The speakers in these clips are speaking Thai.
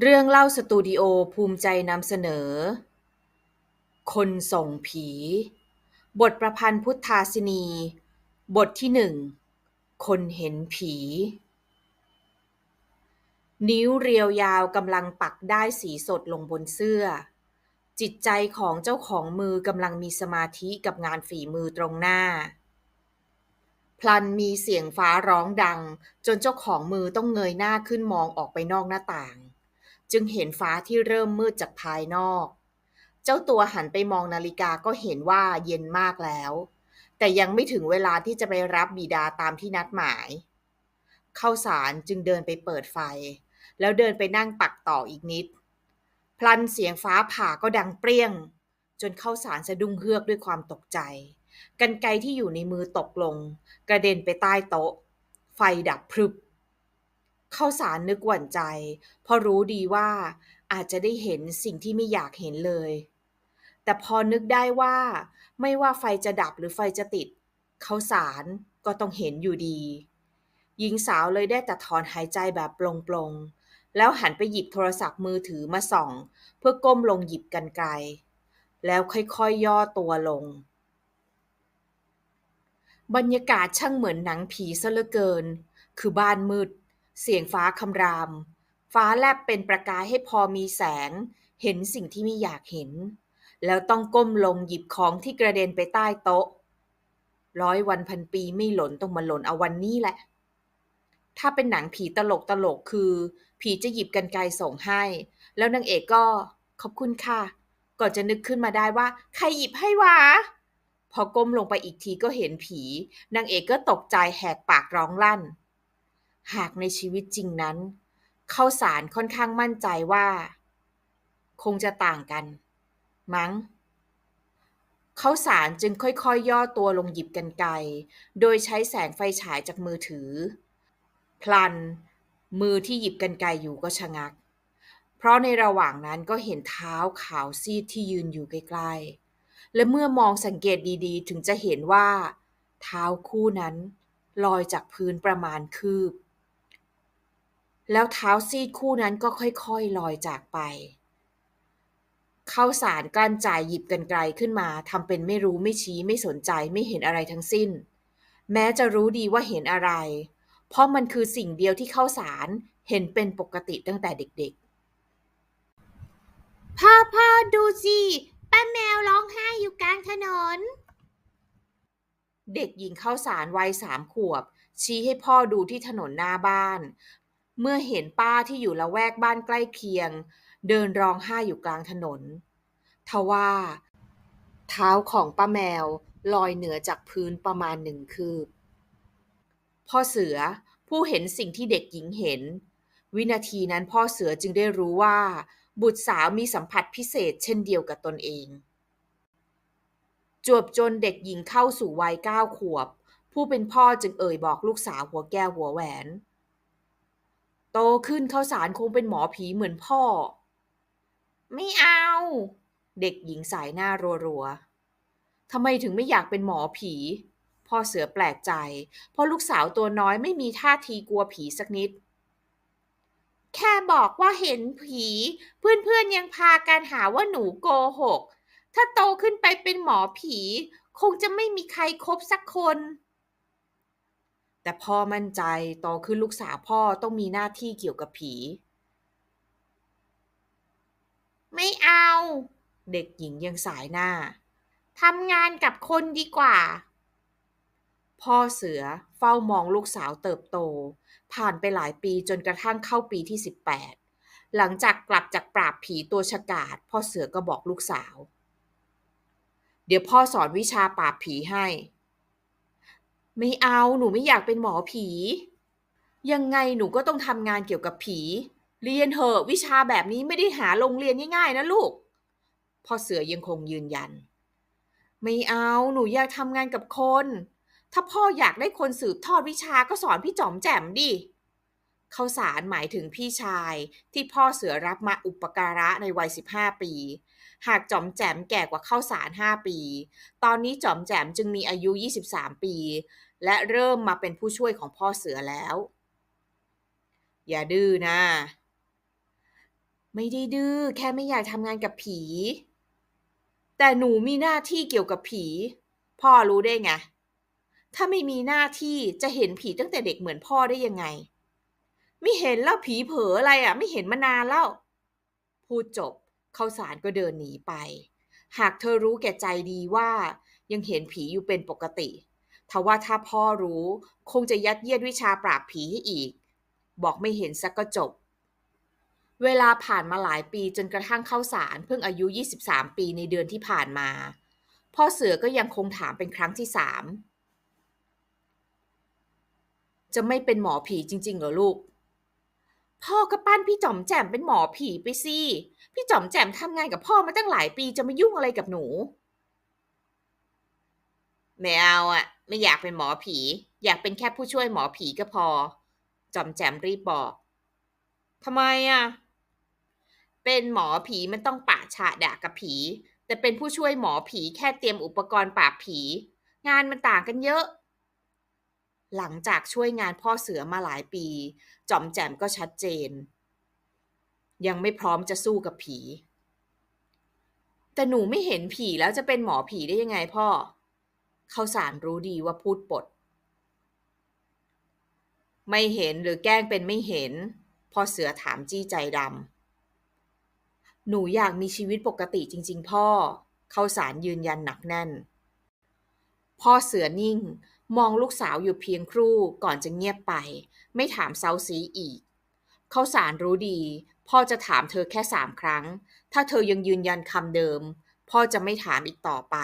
เรื่องเล่าสตูดิโอภูมิใจนำเสนอ คนส่งผี บทประพันธ์พุทธาสินี บทที่หนึ่ง คนเห็นผี นิ้วเรียวยาวกำลังปักได้สีสดลงบนเสื้อ จิตใจของเจ้าของมือกำลังมีสมาธิกับงานฝีมือตรงหน้า พลันมีเสียงฟ้าร้องดัง จนเจ้าของมือต้องเงยหน้าขึ้นมองออกไปนอกหน้าต่าง จึงเห็นฟ้าที่เริ่มมืดจากภายนอก เจ้าตัวหันไปมองนาฬิกาก็เห็นว่าเย็นมากแล้ว แต่ยังไม่ถึงเวลาที่จะไปรับบิดาตามที่นัดหมาย เข้าสารจึงเดินไปเปิดไฟ แล้วเดินไปนั่งปักต่ออีกนิด พลันเสียงฟ้าผ่าก็ดังเปรี้ยง จนเข้าสารสะดุ้งเฮือกด้วยความตกใจ กันไกที่อยู่ในมือตกลง กระเด็นไปใต้โต๊ะ ไฟดับพรึบ เข้าสารนึกหวั่นใจ เพราะรู้ดีว่าอาจจะได้เห็นสิ่งที่ไม่อยากเห็นเลย แต่พอนึกได้ว่า ไม่ว่าไฟจะดับหรือไฟจะติด เข้าสารก็ต้องเห็นอยู่ดี หญิงสาวเลยได้แต่ถอนหายใจแบบปลงๆแล้วหันไปหยิบโทรศัพท์มือถือมาส่อง เพื่อก้มลงหยิบกันไกลแล้วค่อยๆย่อตัวลง บรรยากาศช่างเหมือนหนังผีซะเหลือเกิน คือบ้านมืด เสียงฟ้าคำราม ฟ้าแลบเป็นประกายให้พอมีแสง เห็นสิ่งที่ไม่อยากเห็น แล้วต้องก้มลงหยิบของที่กระเด็นไปใต้โต๊ะ ร้อยวันพันปีไม่หล่นต้องมาหล่นเอาวันนี้แหละ ถ้าเป็นหนังผีตลกตลกคือ ผีจะหยิบกันไกลส่งให้ แล้วนางเอกก็ขอบคุณค่ะ ก่อนจะนึกขึ้นมาได้ว่า ใครหยิบให้วะพอก้มลงไปอีกทีก็เห็นผี นางเอกก็ตกใจแหกปากร้องลั่น หากในชีวิตจริงนั้น เข้าสารค่อนข้างมั่นใจว่า คงจะต่างกัน มั้ง เข้าสารจึงค่อยๆย่อตัวลงหยิบกันไกลโดยใช้แสงไฟฉายจากมือถือ พลัน มือที่หยิบกันไกลอยู่ก็ชะงัก เพราะในระหว่างนั้นก็เห็นเท้าขาวซีดที่ยืนอยู่ใกล้ๆ และเมื่อมองสังเกตดีๆ ถึงจะเห็นว่า เท้าคู่นั้นลอยจากพื้นประมาณคืบ แล้วเท้าซีดคู่นั้นก็ค่อยๆลอยจากไป เข้าสารกลั้นใจหยิบกันไกลขึ้นมาทำเป็นไม่รู้ไม่ชี้ไม่สนใจไม่เห็นอะไรทั้งสิ้น แม้จะรู้ดีว่าเห็นอะไร เพราะมันคือสิ่งเดียวที่เข้าสารเห็นเป็นปกติตั้งแต่เด็กพ่อพ่อดูสิป้าแมวร้องไห้อยู่กลางถนนๆเด็กหญิงเข้าสารวัยสามขวบ ชี้ให้พ่อดูที่ถนนหน้าบ้าน เมื่อเห็นป้าที่อยู่ละแวกบ้านใกล้เคียง เดินร้องไห้อยู่กลางถนน ทว่า เท้าของป้าแมวลอยเหนือจากพื้นประมาณหนึ่งคืบ พ่อเสือผู้เห็นสิ่งที่เด็กหญิงเห็น วินาทีนั้นพ่อเสือจึงได้รู้ว่า บุตรสาวมีสัมผัสพิเศษเช่นเดียวกับตนเอง จวบจนเด็กหญิงเข้าสู่วัยเก้าขวบ ผู้เป็นพ่อจึงเอ่ยบอกลูกสาวหัวแก้วหัวแหวน โตขึ้นเข้าสารคงเป็นหมอผีเหมือนพ่อ ไม่เอา เด็กหญิงสายหน้ารัวๆทำไมถึงไม่อยากเป็นหมอผี พ่อเสือแปลกใจ เพราะลูกสาวตัวน้อยไม่มีท่าทีกลัวผีสักนิด แค่บอกว่าเห็นผี เพื่อนๆยังพากันหาว่าหนูโกหก ถ้าโตขึ้นไปเป็นหมอผี คงจะไม่มีใครคบสักคน แต่พ่อมั่นใจโตขึ้นลูกสาวพ่อต้องมีหน้าที่เกี่ยวกับผี ไม่เอา เด็กหญิงยังสายหน้าทำงานกับคนดีกว่า พ่อเสือเฝ้ามองลูกสาวเติบโต ผ่านไปหลายปีจนกระทั่งเข้าปีที่ 18 หลังจากกลับจากปราบผีตัวฉกาจพ่อเสือก็บอกลูกสาว เดี๋ยวพ่อสอนวิชาปราบผีให้ ไม่เอาหนูไม่อยากเป็นหมอผี ยังไงหนูก็ต้องทำงานเกี่ยวกับผี เรียนเหอะวิชาแบบนี้ไม่ได้หาโรงเรียนง่ายๆนะลูกพ่อเสือยังคงยืนยัน ไม่เอาหนูอยากทำงานกับคน ถ้าพ่ออยากได้คนสืบทอดวิชาก็สอนพี่จอมแจ่มดิข้าวสารหมายถึงพี่ชายที่พ่อเสือรับมาอุปการะในวัย 15 ปี หากจอมแจ่มแก่กว่าข้าวสาร 5 ปี ตอนนี้จอมแจ่มจึงมีอายุ 23 ปี และเริ่มมาเป็นผู้ช่วยของพ่อเสือแล้ว อย่าดื้อนะ ไม่ได้ดื้อแค่ไม่อยากทำงานกับผี แต่หนูมีหน้าที่เกี่ยวกับผี พ่อรู้ได้ไง ถ้าไม่มีหน้าที่จะเห็นผีตั้งแต่เด็กเหมือนพ่อได้ยังไง ไม่เห็นแล้วผีเผลออะไรอะ ไม่เห็นมานานแล้ว พูดจบ ข้าวสารก็เดินหนีไป หากเธอรู้แก่ใจดีว่ายังเห็นผีอยู่เป็นปกติทว่าถ้าพ่อรู้คงจะยัดเยียดวิชาปราบผีให้อีก บอกไม่เห็นสักก็จบ เวลาผ่านมาหลายปีจนกระทั่งเข้าสารเพิ่งอายุ 23 ปีในเดือนที่ผ่านมา พ่อเสือก็ยังคงถามเป็นครั้งที่สามจะไม่เป็นหมอผีจริงๆเหรอลูก พ่อก็ปั้นพี่จอมแจ่มเป็นหมอผีไปสิพี่จอมแจ่มทำงานกับพ่อมาตั้งหลายปีจะมายุ่งอะไรกับหนู ไม่เอาอะไม่อยากเป็นหมอผี อยากเป็นแค่ผู้ช่วยหมอผีก็พอ จอมแจ่มรีบบอกทำไมอะเป็นหมอผีมันต้องปะฉะดะกับผี แต่เป็นผู้ช่วยหมอผีแค่เตรียมอุปกรณ์ปราบผี งานมันต่างกันเยอะ หลังจากช่วยงานพ่อเสือมาหลายปี จอมแจ่มก็ชัดเจน ยังไม่พร้อมจะสู้กับผี แต่หนูไม่เห็นผีแล้วจะเป็นหมอผีได้ยังไงพ่อ เขาสารรู้ดีว่าพูดปด ไม่เห็นหรือแกล้งเป็นไม่เห็น พ่อเสือถามจี้ใจดำหนูอยากมีชีวิตปกติจริง ๆ พ่อ เขาสารยืนยันหนักแน่น พ่อเสือนิ่ง มองลูกสาวอยู่เพียงครู่ก่อนจะเงียบไป ไม่ถามเซาซีอีก เขาสารรู้ดี พ่อจะถามเธอแค่สามครั้ง ถ้าเธอยังยืนยันคำเดิม พ่อจะไม่ถามอีกต่อไป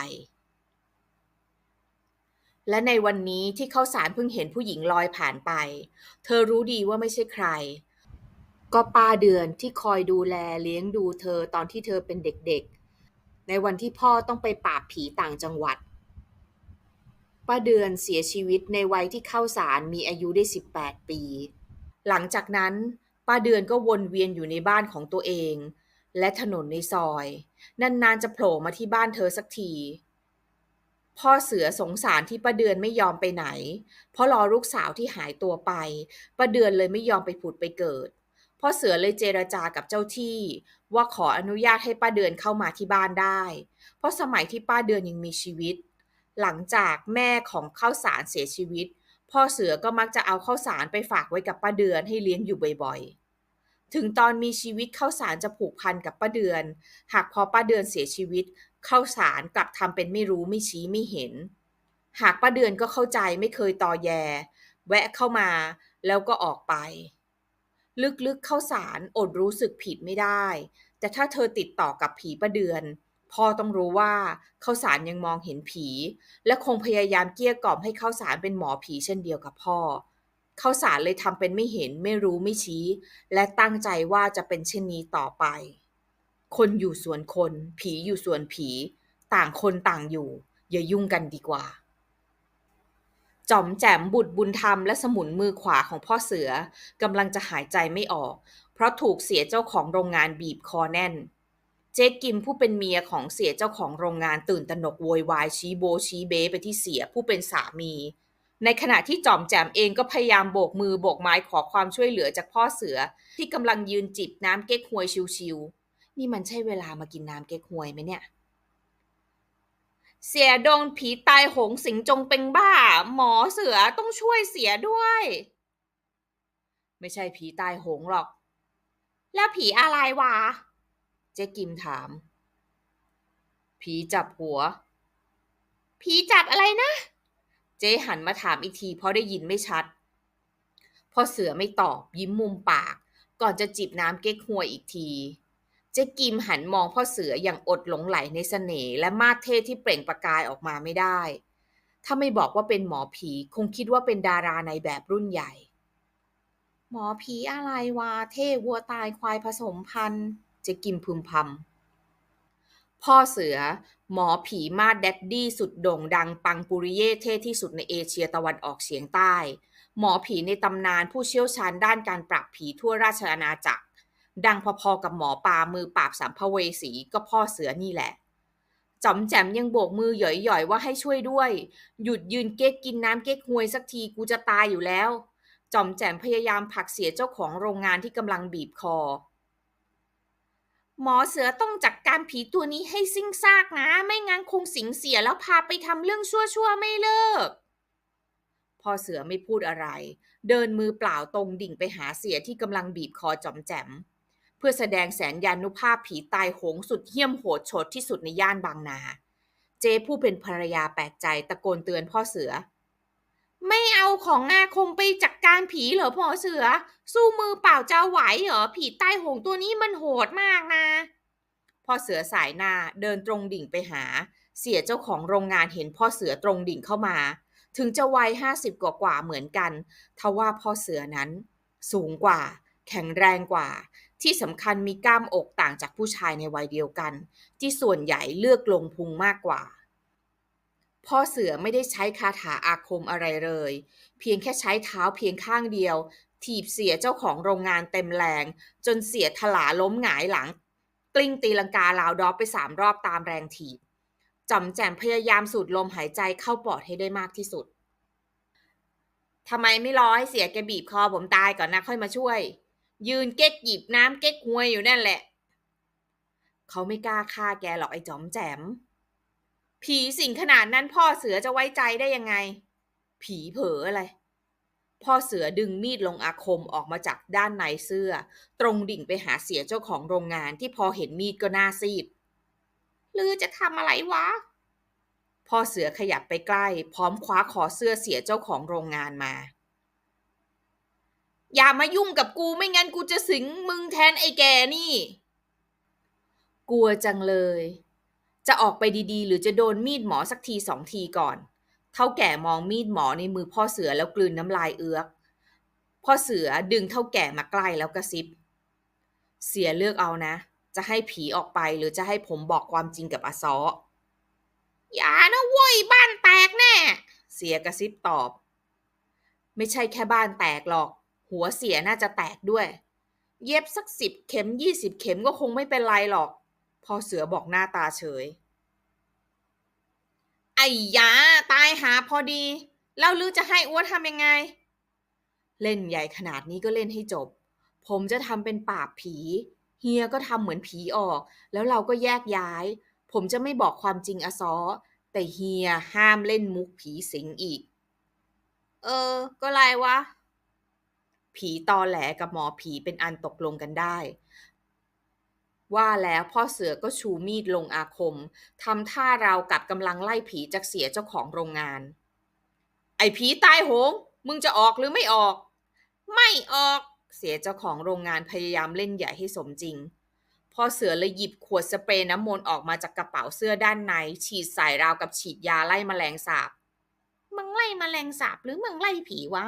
และในวันนี้ที่เขาสารเพิ่งเห็นผู้หญิงลอยผ่านไป เธอรู้ดีว่าไม่ใช่ใคร ก็ป้าเดือนที่คอยดูแลเลี้ยงดูเธอตอนที่เธอเป็นเด็กๆ ในวันที่พ่อต้องไปปราบผีต่างจังหวัด ป้าเดือนเสียชีวิตในวัยที่เข้าสารมีอายุได้ 18 ปี หลังจากนั้นป้าเดือนก็วนเวียนอยู่ในบ้านของตัวเอง และถนนในซอย นานๆจะโผล่มาที่บ้านเธอสักที พ่อเสือสงสารที่ป้าเดือนไม่ยอมไปไหน เพราะรอลูกสาวที่หายตัวไปป้าเดือนเลยไม่ยอมไปผุดไปเกิดพ่อเสือเลยเจรจากับเจ้าที่ ว่าขออนุญาตให้ป้าเดือนเข้ามาที่บ้านได้ เพราะสมัยที่ป้าเดือนยังมีชีวิต หลังจากแม่ของข้าวสารเสียชีวิต พ่อเสือก็มักจะเอาข้าวสารไปฝากไว้กับป้าเดือนให้เลี้ยงอยู่บ่อยๆ ถึงตอนมีชีวิตข้าวสารจะผูกพันกับป้าเดือน หากพอป้าเดือนเสียชีวิตข้าวสารกลับทำเป็นไม่รู้ไม่ชี้ไม่เห็น หากป้าเดือนก็เข้าใจไม่เคยตอแย แวะเข้ามาแล้วก็ออกไป ลึกๆข้าวสารอดรู้สึกผิดไม่ได้ แต่ถ้าเธอติดต่อกับผีป้าเดือน พ่อต้องรู้ว่าข้าวสารยังมองเห็นผี และคงพยายามเกลี้ยกล่อมให้ข้าวสารเป็นหมอผีเช่นเดียวกับพ่อข้าวสารเลยทำเป็นไม่เห็นไม่รู้ไม่ชี้ และตั้งใจว่าจะเป็นเช่นนี้ต่อไป คนอยู่ส่วนคน ผีอยู่ส่วนผี ต่างคนต่างอยู่ อย่ายุ่งกันดีกว่าจอมแจมบุตรบุญธรรมและสมุนมือขวาของพ่อเสือกำลังจะหายใจไม่ออก เพราะถูกเสียเจ้าของโรงงานบีบคอแน่น จ๊กิมผู้เป็นเมียของเสียเจ้าของโรงงานตื่นตระหนกโวยวายชี้โบชี้เบไปที่เสียผู้เป็นสามี ในขณะที่จอมแจมเองก็พยายามโบกมือโบกไม้ขอความช่วยเหลือจากพ่อเสือ ที่กำลังยืนจิบน้ำเก๊กฮวยชิวๆนี่มันใช่เวลามากินน้ำเก๊กฮวยไหมเนี่ย เสียโดนผีตายโหงสิงจงเป็นบ้า หมอเสือต้องช่วยเสียด้วย ไม่ใช่ผีตายโหงหรอก แล้วผีอะไรวะ จ๊กิมถาม ผีจับหัว ผีจับอะไรนะ เจ๊หันมาถามอีกทีเพราะได้ยินไม่ชัด พอเสือไม่ตอบยิ้มมุมปาก ก่อนจะจิบน้ำเก๊กฮวยอีกที เจ๊กิมหันมองพ่อเสืออย่างอดหลงไหลในเสน่ห์และมาเท่ที่เปล่งประกายออกมาไม่ได้ ถ้าไม่บอกว่าเป็นหมอผีคงคิดว่าเป็นดาราในแบบรุ่นใหญ่ หมอผีอะไรวะเท่วัวตายควายผสมพันธุ์ จ๊กิมพึมพำพ่อเสือ หมอผีมาดแดดดี้สุดโด่งดังปังปุริเย่เท่ที่สุดในเอเชียตะวันออกเฉียงใต้ หมอผีในตำนานผู้เชี่ยวชาญด้านการปราบผีทั่วราชอาณาจักร ดังพอๆกับหมอปลามือปราบสัมภเวสีก็พ่อเสือนี่แหละจอมแจมยังโบกมือหย่อยๆว่าให้ช่วยด้วย หยุดยืนเก๊กกินน้ำเก๊กฮวยสักทีกูจะตายอยู่แล้วจอมแจมพยายามผลักเสียเจ้าของโรงงานที่กำลังบีบคอ หมอเสือต้องจัดการผีตัวนี้ให้สิ้นซากนะ ไม่งั้นคงสิงเสียแล้วพาไปทำเรื่องชั่วๆไม่เลิกพ่อเสือไม่พูดอะไร เดินมือเปล่าตรงดิ่งไปหาเสียที่กำลังบีบคอจอมแจม เพื่อแสดงแสนยานุภาพผีตายโหงสุดเหี้ยมโหดโฉดที่สุดในย่านบางนา เจ๊ผู้เป็นภรรยาแปลกใจตะโกนเตือนพ่อเสือ ไม่เอาของอาคมไปจัดการผีเหรอพ่อเสือ สู้มือเปล่าจะไหวเหรอผีใต้หงตัวนี้มันโหดมากนะพ่อเสือสายหน้าเดินตรงดิ่งไปหา เสียเจ้าของโรงงานเห็นพ่อเสือตรงดิ่งเข้ามา ถึงจะวัยห้าสิบกว่ากว่าๆเหมือนกันทว่าพ่อเสือนั้น สูงกว่า แข็งแรงกว่า ที่สำคัญมีกล้ามอกต่างจากผู้ชายในวัยเดียวกัน ที่ส่วนใหญ่เลือกลงพุงมากกว่า พ่อเสือไม่ได้ใช้คาถาอาคมอะไรเลย เพียงแค่ใช้เท้าเพียงข้างเดียว ถีบเสียเจ้าของโรงงานเต็มแรง จนเสียถลาล้มหงายหลัง กลิ้งตีลังกาลาวดอปไปสามรอบตามแรงถีบจอมแจมพยายามสูดลมหายใจเข้าปอดให้ได้มากที่สุดทำไมไม่รอให้เสียแกบีบคอผมตายก่อนนะค่อยมาช่วย ยืนเก๊กหยิบน้ำเก๊กหวยอยู่นั่นแหละ เขาไม่กล้าฆ่าแกหรอกไอ้จอมแจม ผีสิ่งขนาดนั้นพ่อเสือจะไว้ใจได้ยังไง ผีเผลออะไร พ่อเสือดึงมีดลงอาคมออกมาจากด้านในเสื้อ ตรงดิ่งไปหาเสียเจ้าของโรงงานที่พอเห็นมีดก็หน้าซีดลือจะทำอะไรวะ พ่อเสือขยับไปใกล้ พร้อมคว้าคอเสื้อเสียเจ้าของโรงงานมา อย่ามายุ่งกับกูไม่งั้นกูจะสิงมึงแทนไอ้แกนี่ กลัวจังเลย จะออกไปดีๆ หรือจะโดนมีดหมอสักทีสองทีก่อน เท่าแก่มองมีดหมอในมือพ่อเสือแล้วกลืนน้ำลายเอือก พ่อเสือดึงเท่าแก่มาใกล้แล้วกระซิบ เสียเลือกเอานะ จะให้ผีออกไปหรือจะให้ผมบอกความจริงกับอาซออย่านะเว้ยบ้านแตกแน่ เสียกระซิบตอบ ไม่ใช่แค่บ้านแตกหรอก หัวเสียน่าจะแตกด้วย เย็บสักสิบเข็มยี่สิบเข็มก็คงไม่เป็นไรหรอก พ่อเสือบอกหน้าตาเฉย ไอ้ยาตายหาพอดี แล้วลือจะให้อ้วนทำยังไง เล่นใหญ่ขนาดนี้ก็เล่นให้จบ ผมจะทำเป็นปราบผี เฮียก็ทำเหมือนผีออก แล้วเราก็แยกย้าย ผมจะไม่บอกความจริงอซอแต่เฮียห้ามเล่นมุกผีสิงอีก เออ ก็ไรวะ ผีตอแหลกับหมอผีเป็นอันตกลงกันได้ ว่าแล้วพ่อเสือก็ชูมีดลงอาคมทำท่าราวกับกำลังไล่ผีจากเสียเจ้าของโรงงาน ไอ้ผีตายโหง มึงจะออกหรือไม่ออก ไม่ออกเสียเจ้าของโรงงานพยายามเล่นใหญ่ให้สมจริงพ่อเสือเลยหยิบขวดสเปรย์น้ำมนต์ออกมาจากกระเป๋าเสื้อด้านใน ฉีดใส่ราวกับฉีดยาไล่แมลงสาบมึงไล่แมลงสาบหรือมึงไล่ผีวะ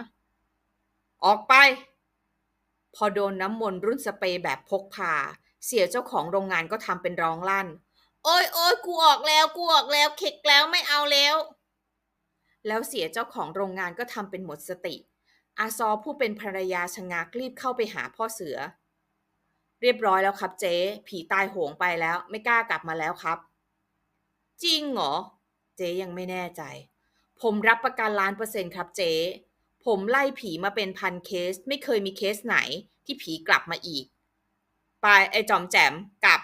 ออกไป พอโดนน้ำมนต์รุ่นสเปรย์แบบพกพา เสียเจ้าของโรงงานก็ทำเป็นร้องลั่น โอ้ยโอ้ยกูออกแล้วกูออกแล้วเข็กแล้วไม่เอาแล้ว แล้วเสียเจ้าของโรงงานก็ทำเป็นหมดสติ อาซอผู้เป็นภรรยาชะงักรีบเข้าไปหาพ่อเสือ เรียบร้อยแล้วครับเจ๊ผีตายโหงไปแล้ว ไม่กล้ากลับมาแล้วครับ จริงเหรอ เจ๊ยังไม่แน่ใจ ผมรับประกันล้านเปอร์เซ็นต์ครับเจ๊ผมไล่ผีมาเป็นพันเคส ไม่เคยมีเคสไหนที่ผีกลับมาอีก ไปไอ้จอมแจมกับ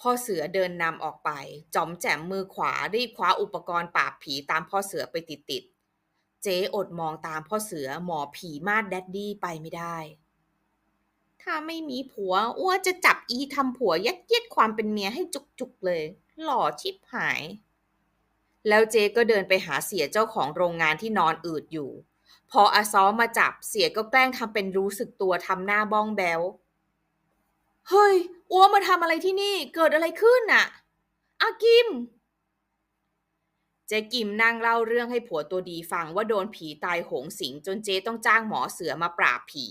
พ่อเสือเดินนำออกไป จอมแจมมือขวารีบคว้าอุปกรณ์ปราบผีตามพ่อเสือไปติดๆเจ๊อดมองตามพ่อเสือหมอผีมาดแดดดี้ไปไม่ได้ ถ้าไม่มีผัวอ้วจะจับอีทำผัวยัดเยียดความเป็นเมียให้จุกๆเลย หล่อชิบหาย แล้วเจ๊ก็เดินไปหาเสียเจ้าของโรงงานที่นอนอืดอยู่ พออาซ้อมาจับเสียก็แกล้งทำเป็นรู้สึกตัวทำหน้าบ้องแบวเฮ้ยอ้วมาทำอะไรที่นี่ เกิดอะไรขึ้นน่ะ อากิม เจ๊กิมนั่งเล่าเรื่องให้ผัวตัวดีฟังว่าโดนผีตายโหงสิงจนเจ๊ต้องจ้างหมอเสือมาปราบผี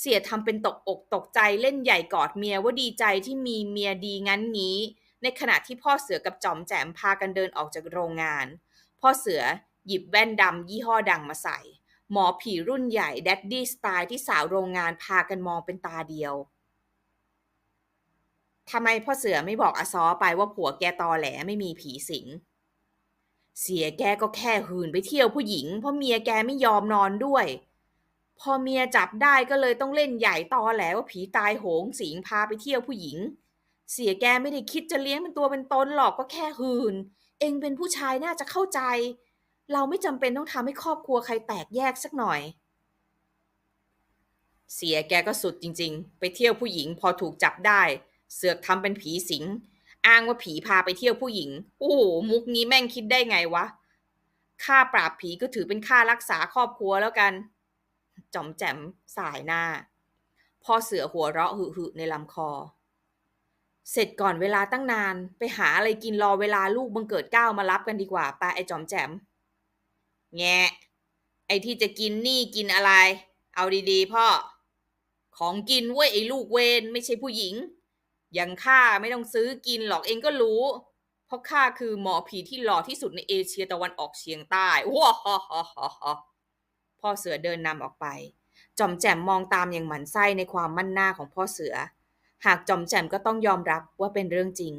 เสียทำเป็นตกอกตกใจเล่นใหญ่กอดเมียว่าดีใจที่มีเมียดีงั้นงี้ ในขณะที่พ่อเสือกับจอมแจมพากันเดินออกจากโรงงาน พ่อเสือหยิบแว่นดำยี่ห้อดังมาใส่ หมอผีรุ่นใหญ่แดดดี้สไตล์ที่สาวโรงงานพากันมองเป็นตาเดียวทำไมพ่อเสือไม่บอกอาซอไปว่าผัวแกตอแหลไม่มีผีสิง เสียแกก็แค่หืนไปเที่ยวผู้หญิงเพราะเมียแกไม่ยอมนอนด้วย พอเมียจับได้ก็เลยต้องเล่นใหญ่ตอแหลว่าผีตายโหงสิงพาไปเที่ยวผู้หญิง เสียแกไม่ได้คิดจะเลี้ยงเป็นตัวเป็นตนหรอกก็แค่หืน เองเป็นผู้ชายน่าจะเข้าใจ เราไม่จำเป็นต้องทำให้ครอบครัวใครแตกแยกสักหน่อย เสียแกก็สุดจริง ๆ ไปเที่ยวผู้หญิงพอถูกจับได้ เสือกทำเป็นผีสิง อ้างว่าผีพาไปเที่ยวผู้หญิง โอ้โห มุกนี้แม่งคิดได้ไงวะ ค่าปราบผีก็ถือเป็นค่ารักษาครอบครัวแล้วกัน จอมแจมสายหน้าพ่อเสือหัวเราะหึหึในลำคอเสร็จก่อนเวลาตั้งนาน ไปหาอะไรกินรอเวลาลูกบังเกิดก้าวมารับกันดีกว่าปาไอจอมแจม แงะ ไอที่จะกินนี่กินอะไร เอาดีๆพ่อ ของกินเว้ยไอ้ลูกเวนไม่ใช่ผู้หญิง อย่างข้าไม่ต้องซื้อกินหรอกเองก็รู้ เพราะข้าคือหมอผีที่หล่อที่สุดในเอเชียตะวันออกเฉียงใต้ว้าฮ่าฮ่าฮ่าพ่อเสือเดินนำออกไป จอมแจ่มมองตามอย่างหมันไส้ในความมั่นหน้าของพ่อเสือ หากจอมแจ่มก็ต้องยอมรับว่าเป็นเรื่องจริง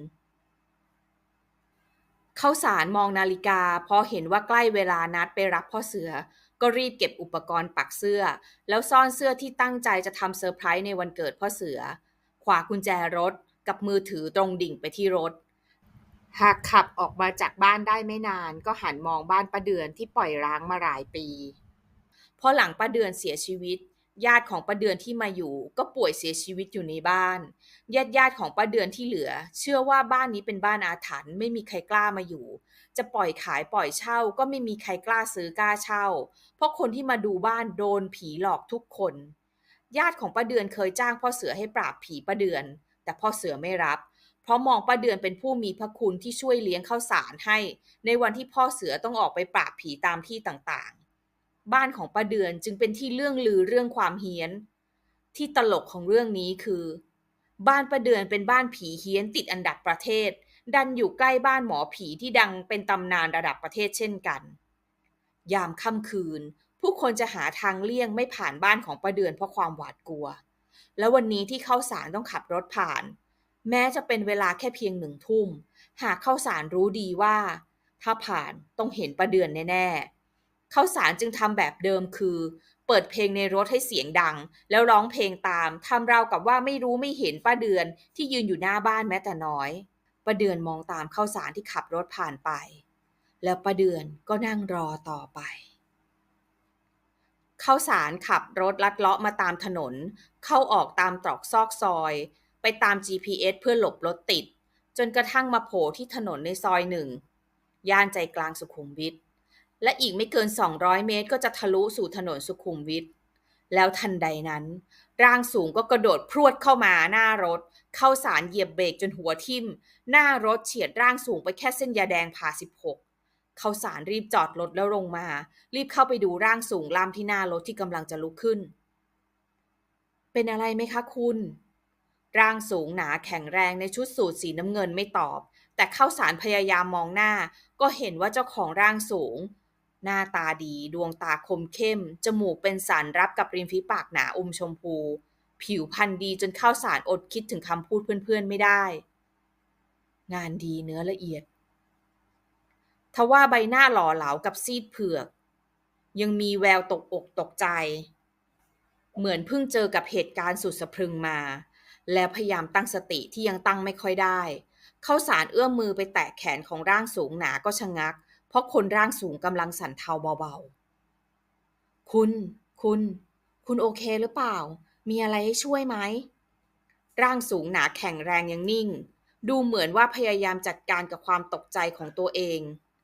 เข้าสารมองนาฬิกาพอเห็นว่าใกล้เวลานัดไปรับพ่อเสือ ก็รีบเก็บอุปกรณ์ปักเสื้อ แล้วซ่อนเสื้อที่ตั้งใจจะทำเซอร์ไพรส์ในวันเกิดพ่อเสือ ขวากุญแจรถกับมือถือตรงดิ่งไปที่รถ หากขับออกมาจากบ้านได้ไม่นาน ก็หันมองบ้านป้าเดือนที่ปล่อยร้างมาหลายปี พอหลังป้าเดือนเสียชีวิต ญาติของป้าเดือนที่มาอยู่ ก็ป่วยเสียชีวิตอยู่ในบ้าน ญาติญาติๆของป้าเดือนที่เหลือ เชื่อว่าบ้านนี้เป็นบ้านอาถรรพ์ไม่มีใครกล้ามาอยู่ จะปล่อยขายปล่อยเช่า ก็ไม่มีใครกล้าซื้อกล้าเช่า เพราะคนที่มาดูบ้านโดนผีหลอกทุกคน ญาติของป้าเดือนเคยจ้างพ่อเสือให้ปราบผีป้าเดือน แต่พ่อเสือไม่รับ เพราะมองป้าเดือนเป็นผู้มีพระคุณที่ช่วยเลี้ยงข้าวสารให้ ในวันที่พ่อเสือต้องออกไปปราบผีตามที่ต่างๆ บ้านของป้าเดือนจึงเป็นที่เรื่องลือเรื่องความเฮี้ยน ที่ตลกของเรื่องนี้คือ บ้านป้าเดือนเป็นบ้านผีเฮี้ยนติดอันดับประเทศ ดันอยู่ใกล้บ้านหมอผีที่ดังเป็นตำนานระดับประเทศเช่นกัน ยามค่ำคืน ผู้คนจะหาทางเลี่ยงไม่ผ่านบ้านของป้าเดือนเพราะความหวาดกลัว แล้ววันนี้ที่เข้าสารต้องขับรถผ่าน แม้จะเป็นเวลาแค่เพียงหนึ่งทุ่ม หากเข้าสารรู้ดีว่า ถ้าผ่านต้องเห็นป้าเดือนแน่ๆ ข้าสารจึงทำแบบเดิมคือ เปิดเพลงในรถให้เสียงดัง แล้วร้องเพลงตามทำราวกับว่าไม่รู้ไม่เห็นป้าเดือนที่ยืนอยู่หน้าบ้านแม้แต่น้อยป้าเดือนมองตามเข้าสารที่ขับรถผ่านไป แล้วป้าเดือนก็นั่งรอต่อไปเข้าสารขับรถลัดเลาะมาตามถนน เข้าออกตามตรอกซอกซอย ไปตาม GPS เพื่อหลบรถติด จนกระทั่งมาโผล่ที่ถนนในซอยหนึ่ง ย่านใจกลางสุขุมวิท และอีกไม่เกิน 200 เมตร ก็จะทะลุสู่ถนนสุขุมวิทแล้วทันใดนั้น ร่างสูงก็กระโดดพรวดเข้ามาหน้ารถ เข้าสารเหยียบเบรกจนหัวทิ่ม หน้ารถเฉียดร่างสูงไปแค่เส้นยาแดงผ่า 16 เข้าสารรีบจอดรถแล้วลงมา รีบเข้าไปดูร่างสูงล่ามที่หน้ารถที่กำลังจะลุกขึ้น เป็นอะไรไหมคะคุณ ร่างสูงหนาแข็งแรงในชุดสูทสีน้ำเงินไม่ตอบ แต่เข้าสารพยายามมองหน้า ก็เห็นว่าเจ้าของร่างสูง หน้าตาดี ดวงตาคมเข้ม จมูกเป็นสันรับกับริมฝีปากหนาอมชมพู ผิวพรรณดีจนเข้าสารอดคิดถึงคำพูดเพื่อนๆไม่ได้ งานดีเนื้อละเอียด ทว่าใบหน้าหล่อเหลากับซีดเผือก ยังมีแววตกอกตกใจ เหมือนเพิ่งเจอกับเหตุการณ์สุดสะพรึงมา แล้วพยายามตั้งสติที่ยังตั้งไม่ค่อยได้ เข้าสารเอื้อมมือไปแตะแขนของร่างสูงหนาก็ชะงัก เพราะคนร่างสูงกำลังสั่นเทาเบาๆ คุณ คุณ คุณโอเคหรือเปล่า มีอะไรให้ช่วยไหม ร่างสูงหนาแข็งแรงยังนิ่ง ดูเหมือนว่าพยายามจัดการกับความตกใจของตัวเอง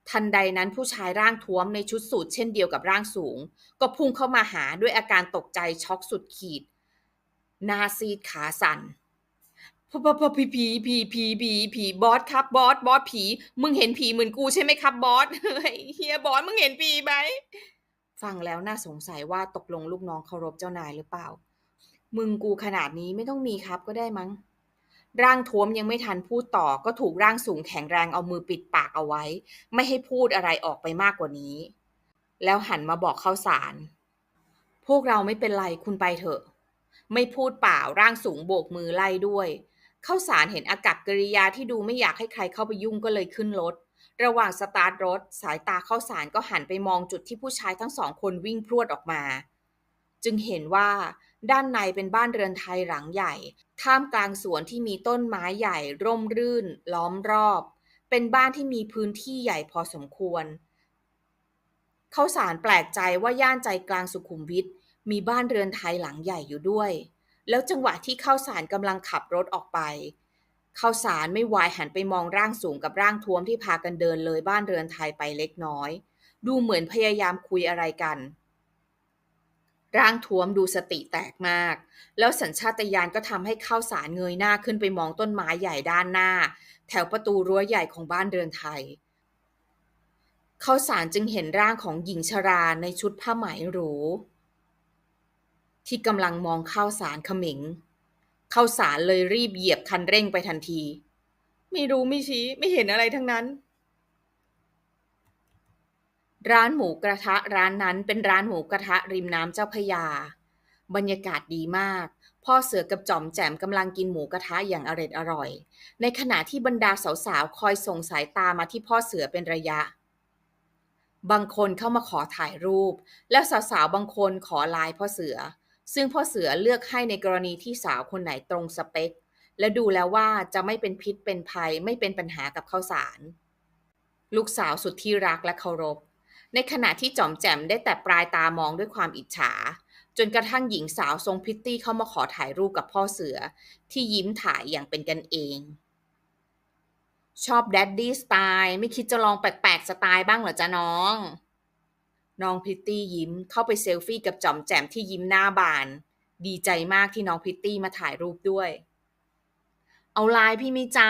ทันใดนั้นผู้ชายร่างท้วมในชุดสูทเช่นเดียวกับร่างสูง ก็พุ่งเข้ามาหาด้วยอาการตกใจช็อกสุดขีดหน้าซีดขาสั่น พพพผีผีผีผีผีผีบอสครับบอสบอสผี มึงเห็นผีเหมือนกูใช่ไหมครับบอสเฮ้ยเฮียบอสมึงเห็นผีไหมฟังแล้วน่าสงสัยว่าตกลงลูกน้องเคารพเจ้านายหรือเปล่า มึงกูขนาดนี้ไม่ต้องมีครับก็ได้มั้ง ร่างท้วมยังไม่ทันพูดต่อก็ถูกร่างสูงแข็งแรงเอามือปิดปากเอาไว้ ไม่ให้พูดอะไรออกไปมากกว่านี้ แล้วหันมาบอกข้าวสาร พวกเราไม่เป็นไรคุณไปเถอะ ไม่พูดเปล่าร่างสูงโบกมือไล่ด้วย ข้าสารเห็นอากับกริยาที่ดูไม่อยากให้ใครเข้าไปยุ่งก็เลยขึ้นรถ ระหว่างสตาร์ทรถ สายตาเข้าสารก็หันไปมองจุดที่ผู้ชายทั้งสองคนวิ่งพรวดออกมา จึงเห็นว่าด้านในเป็นบ้านเรือนไทยหลังใหญ่ ท่ามกลางสวนที่มีต้นไม้ใหญ่ ร่มรื่น ล้อมรอบ เป็นบ้านที่มีพื้นที่ใหญ่พอสมควร เข้าสารแปลกใจว่าย่านใจกลางสุขุมวิทมีบ้านเรือนไทยหลังใหญ่อยู่ด้วย แล้วจังหวะที่ข้าวสารกำลังขับรถออกไปข้าวสารไม่วายหันไปมองร่างสูงกับร่างท้วมที่พากันเดินเลยบ้านเรือนไทยไปเล็กน้อย ดูเหมือนพยายามคุยอะไรกัน ร่างท้วมดูสติแตกมาก แล้วสัญชาตญาณก็ทำให้เข้าสารเงยหน้าขึ้นไปมองต้นไม้ใหญ่ด้านหน้า แถวประตูรั้วใหญ่ของบ้านเรือนไทยเข้าสารจึงเห็นร่างของหญิงชราในชุดผ้าไหมหรู ที่กำลังมองเข้าสารเขมิงเข้าสารเลยรีบเหยียบคันเร่งไปทันที ไม่รู้ไม่ชี้ไม่เห็นอะไรทั้งนั้น ร้านหมูกระทะร้านนั้นเป็นร้านหมูกระทะริมน้ำเจ้าพยา บรรยากาศดีมาก พ่อเสือกับจอมแจมกำลังกินหมูกระทะอย่างอร็ดอร่อย ในขณะที่บรรดาสาวๆ คอยส่งสายตามาที่พ่อเสือเป็นระยะ บางคนเข้ามาขอถ่ายรูป และสาวๆ บางคนขอไลน์พ่อเสือ ซึ่งพ่อเสือเลือกให้ในกรณีที่สาวคนไหนตรงสเปค และดูแล้วว่าจะไม่เป็นพิษเป็นภัยไม่เป็นปัญหากับข้าวสาร ลูกสาวสุดที่รักและเคารพ ในขณะที่จอมแจมได้แต่ปลายตามองด้วยความอิจฉา จนกระทั่งหญิงสาวทรงพิตตี้เข้ามาขอถ่ายรูปกับพ่อเสือ ที่ยิ้มถ่ายอย่างเป็นกันเอง ชอบแดดดี้สไตล์ไม่คิดจะลองแปลกๆสไตล์บ้างเหรอจ๊ะน้อง น้องพิตตี้ยิ้มเข้าไปเซลฟี่กับจอมแจมที่ยิ้มหน้าบาน ดีใจมากที่น้องพิตตี้มาถ่ายรูปด้วย เอาไลน์พี่มิจ้า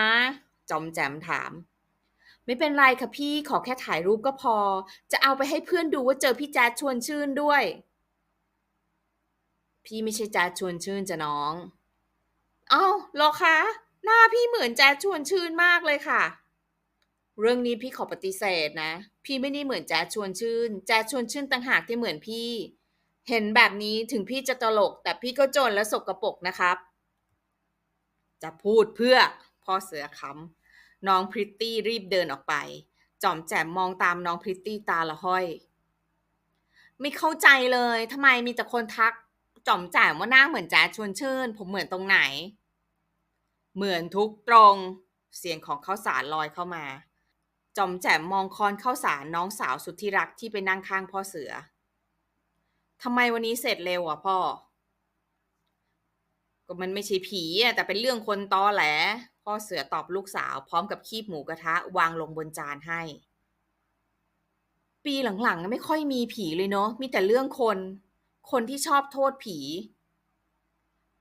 จอมแจมถาม ไม่เป็นไรค่ะพี่ขอแค่ถ่ายรูปก็พอ จะเอาไปให้เพื่อนดูว่าเจอพี่แจ๊ดชวนชื่นด้วย พี่ไม่ใช่แจ๊ดชวนชื่นจ้ะน้อง เอ้าหรอคะ หน้าพี่เหมือนแจ๊ดชวนชื่นมากเลยค่ะ เรื่องนี้พี่ขอปฏิเสธนะ พี่ไม่ได้เหมือนแจ๊ชวนชื่น แจ๊ชวนชื่นต่างหากที่เหมือนพี่ เห็นแบบนี้ถึงพี่จะตลก แต่พี่ก็จนและสกปรกนะครับ จะพูดเพื่อพ่อเสือคำน้องพริตตี้รีบเดินออกไป จอมแจมมองตามน้องพริตตี้ตาละห้อย ไม่เข้าใจเลยทำไมมีแต่คนทักจอมแจมว่าหน้าเหมือนแจ๊ชวนชื่น ผมเหมือนตรงไหน เหมือนทุกตรง เสียงของข้าสารลอยเข้ามา จอมแจมมองคอนเข้าสารน้องสาวสุดที่รักที่ไปนั่งข้างพ่อเสือทำไมวันนี้เสร็จเร็วอะพ่อ ก็มันไม่ใช่ผีอะแต่เป็นเรื่องคนตอแหล พ่อเสือตอบลูกสาวพร้อมกับคีบหมูกระทะวางลงบนจานให้ ปีหลังๆไม่ค่อยมีผีเลยเนาะมีแต่เรื่องคน คนที่ชอบโทษผี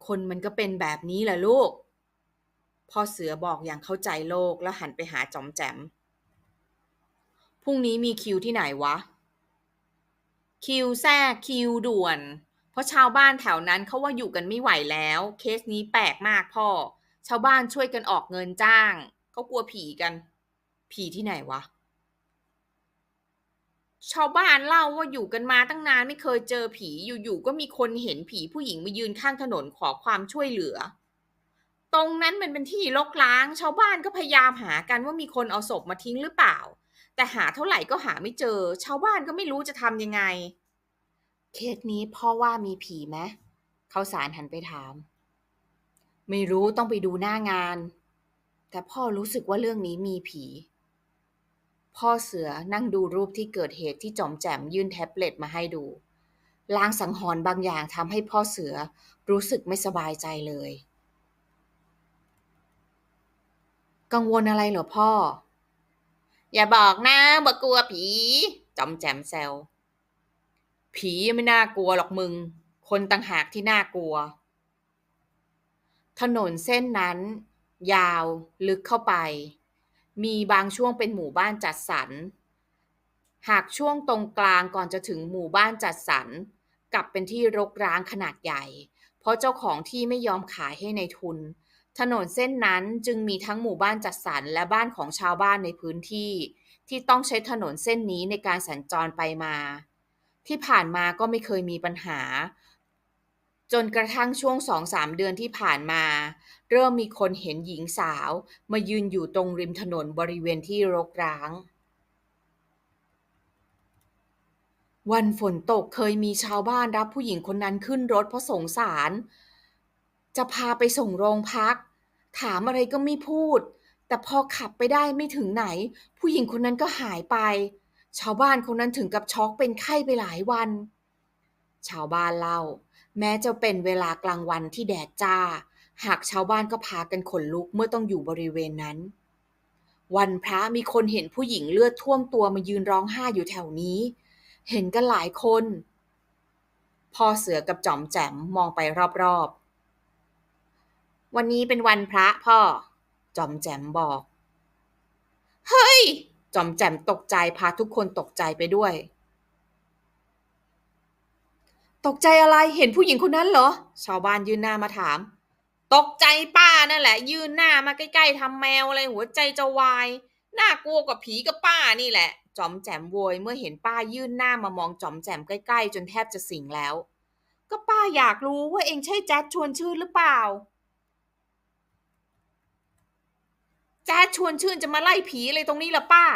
คนมันก็เป็นแบบนี้แหละลูก พ่อเสือบอกอย่างเข้าใจโลกแล้วหันไปหาจอมแจม พรุ่งนี้มีคิวที่ไหนวะ คิวแทรกคิวด่วน เพราะชาวบ้านแถวนั้นเขาว่าอยู่กันไม่ไหวแล้ว เคสนี้แปลกมากพ่อ ชาวบ้านช่วยกันออกเงินจ้างเขากลัวผีกัน ผีที่ไหนวะ ชาวบ้านเล่าว่าอยู่กันมาตั้งนานไม่เคยเจอผีอยู่ๆก็มีคนเห็นผีผู้หญิงมายืนข้างถนนขอความช่วยเหลือตรงนั้นมันเป็นที่รกร้าง ชาวบ้านก็พยายามหากันว่ามีคนเอาศพมาทิ้งหรือเปล่า แต่หาเท่าไหร่ก็หาไม่เจอ ชาวบ้านก็ไม่รู้จะทำยังไง เคสนี้พ่อว่ามีผีไหมเขาสารหันไปถาม ไม่รู้ต้องไปดูหน้างาน แต่พ่อรู้สึกว่าเรื่องนี้มีผี พ่อเสือนั่งดูรูปที่เกิดเหตุที่จอมแจมยื่นแท็บเล็ตมาให้ดูลางสังหรณ์บางอย่างทำให้พ่อเสือรู้สึกไม่สบายใจเลย กังวลอะไรเหรอพ่อ อย่าบอกนะว่ากลัวผี จอมแจมแซว ผีไม่น่ากลัวหรอกมึง คนต่างหากที่น่ากลัว ถนนเส้นนั้น ยาวลึกเข้าไป มีบางช่วงเป็นหมู่บ้านจัดสรร หากช่วงตรงกลางก่อนจะถึงหมู่บ้านจัดสรร กลับเป็นที่รกร้างขนาดใหญ่ เพราะเจ้าของที่ไม่ยอมขายให้ในทุน ถนนเส้นนั้นจึงมีทั้งหมู่บ้านจัดสรรและบ้านของชาวบ้านในพื้นที่ ที่ต้องใช้ถนนเส้นนี้ในการสัญจรไปมา ที่ผ่านมาก็ไม่เคยมีปัญหา จนกระทั่งช่วงสองสามเดือนที่ผ่านมา เริ่มมีคนเห็นหญิงสาว มายืนอยู่ตรงริมถนนบริเวณที่รกร้าง วันฝนตกเคยมีชาวบ้านรับผู้หญิงคนนั้นขึ้นรถเพราะสงสาร จะพาไปส่งโรงพัก ถามอะไรก็ไม่พูด แต่พอขับไปได้ไม่ถึงไหน ผู้หญิงคนนั้นก็หายไป ชาวบ้านคนนั้นถึงกับช็อกเป็นไข้ไปหลายวัน ชาวบ้านเล่า แม้จะเป็นเวลากลางวันที่แดดจ้า หากชาวบ้านก็พากันขนลุกเมื่อต้องอยู่บริเวณนั้น วันพระมีคนเห็นผู้หญิงเลือดท่วมตัวมายืนร้องไห้อยู่แถวนี้ เห็นกันหลายคนพ่อเสือกับจอมแจมมองไปรอบๆ วันนี้เป็นวันพระพ่อ จอมแจมบอก เฮ้ย จอมแจมตกใจพาทุกคนตกใจไปด้วย ตกใจอะไรเห็นผู้หญิงคนนั้นเหรอ ชาวบ้านยืนหน้ามาถาม ตกใจป้านั่นแหละ ยืนหน้ามาใกล้ๆทำแมวอะไรหัวใจจะวายน่ากลัวกว่าผีกับป้านี่แหละ จอมแจมโวยเมื่อเห็นป้ายื่นหน้ามามองจอมแจมใกล้ๆ จนแทบจะสิงแล้ว ก็ป้าอยากรู้ว่าเองใช่แจ๊ดชวนชื่นหรือเปล่า แจ๊ดชวนชื่นจะมาไล่ผีอะไรตรงนี้ล่ะป้า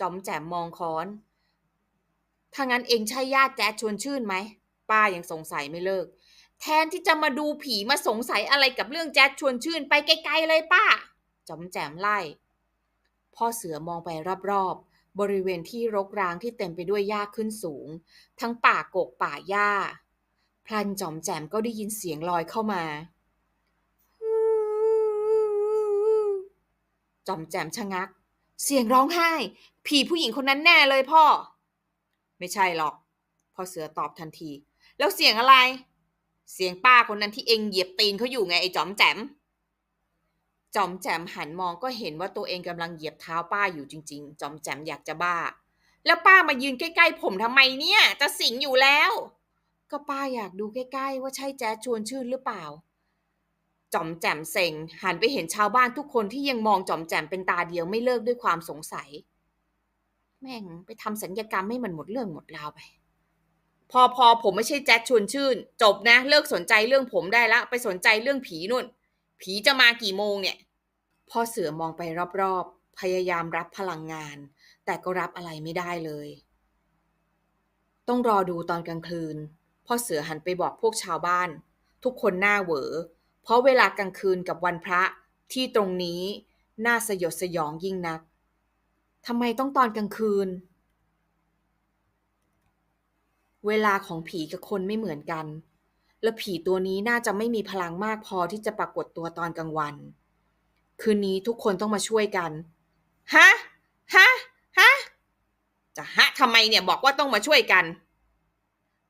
จอมแจมมองค้อน ถ้างั้นเองใช่ญาติแจ๊ดชวนชื่นไหม ป้ายังสงสัยไม่เลิก แทนที่จะมาดูผีมาสงสัยอะไรกับเรื่องแจ๊ดชวนชื่น ไปไกลๆเลยป้า จอมแจมไล่ พ่อเสือมองไปรอบๆ บริเวณที่รกร้างที่เต็มไปด้วยหญ้าขึ้นสูง ทั้งป่ากกป่าหญ้า พลันจอมแจมก็ได้ยินเสียงลอยเข้ามา จอมแจมชะงัก เสียงร้องไห้ ผีผู้หญิงคนนั้นแน่เลยพ่อ ไม่ใช่หรอกพ่อเสือตอบทันที แล้วเสียงอะไร เสียงป้าคนนั้นที่เองเหยียบตีนเขาอยู่ไงไอ้จอมแจม จอมแจมหันมองก็เห็นว่าตัวเองกำลังเหยียบเท้าป้าอยู่จริง ๆ จอมแจมอยากจะบ้า แล้วป้ามายืนใกล้ๆผมทำไมเนี่ย จะสิงอยู่แล้ว ก็ป้าอยากดูใกล้ๆ ว่าใช่แจ๊ชวนชื่นหรือเปล่า จอมแจ่มเซ็งหันไปเห็นชาวบ้านทุกคนที่ยังมองจอมแจ่มเป็นตาเดียวไม่เลิกด้วยความสงสัย แม่งไปทำสัญญกรรมให้มันหมดเรื่องหมดราวไป พอพอผมไม่ใช่แจ๊ดชวนชื่น จบนะ เลิกสนใจเรื่องผมได้ละ ไปสนใจเรื่องผีนุ่น ผีจะมากี่โมงเนี่ยพ่อเสือมองไปรอบๆ พยายามรับพลังงาน แต่ก็รับอะไรไม่ได้เลย ต้องรอดูตอนกลางคืนพ่อเสือหันไปบอกพวกชาวบ้าน ทุกคนหน้าเหวอ เพราะเวลากลางคืนกับวันพระที่ตรงนี้น่าสยดสยองยิ่งนักทำไมต้องตอนกลางคืน เวลาของผีกับคนไม่เหมือนกัน และผีตัวนี้น่าจะไม่มีพลังมากพอที่จะปรากฏตัวตอนกลางวัน คืนนี้ทุกคนต้องมาช่วยกัน ฮะ ฮะ ฮะ จะฮะทำไมเนี่ยบอกว่าต้องมาช่วยกัน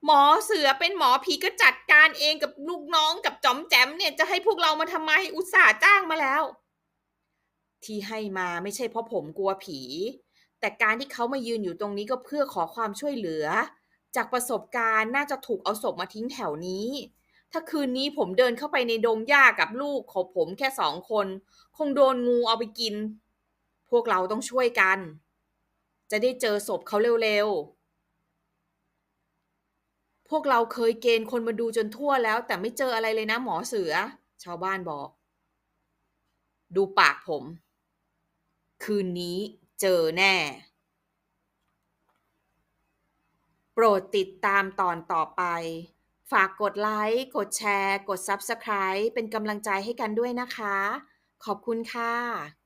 หมอเสือเป็นหมอผีก็จัดการเองกับลูกน้องกับจอมแจมเนี่ยจะให้พวกเรามาทำไมอุตส่าห์จ้างมาแล้ว ที่ให้มาไม่ใช่เพราะผมกลัวผี แต่การที่เขามายืนอยู่ตรงนี้ก็เพื่อขอความช่วยเหลือ จากประสบการณ์น่าจะถูกเอาศพมาทิ้งแถวนี้ ถ้าคืนนี้ผมเดินเข้าไปในดงหญ้ากับลูกของผมแค่สองคน คงโดนงูเอาไปกิน พวกเราต้องช่วยกัน จะได้เจอศพเขาเร็วๆ วกเราเคยเกณฑ์คนมาดูจนทั่วแล้ว แต่ไม่เจออะไรเลยนะหมอเสือ ชาวบ้านบอก ดูปากผม คืนนี้เจอแน่ โปรดติดตามตอนต่อไป ฝากกดไลค์ กดแชร์ กด Subscribe เป็นกำลังใจให้กันด้วยนะคะ ขอบคุณค่ะ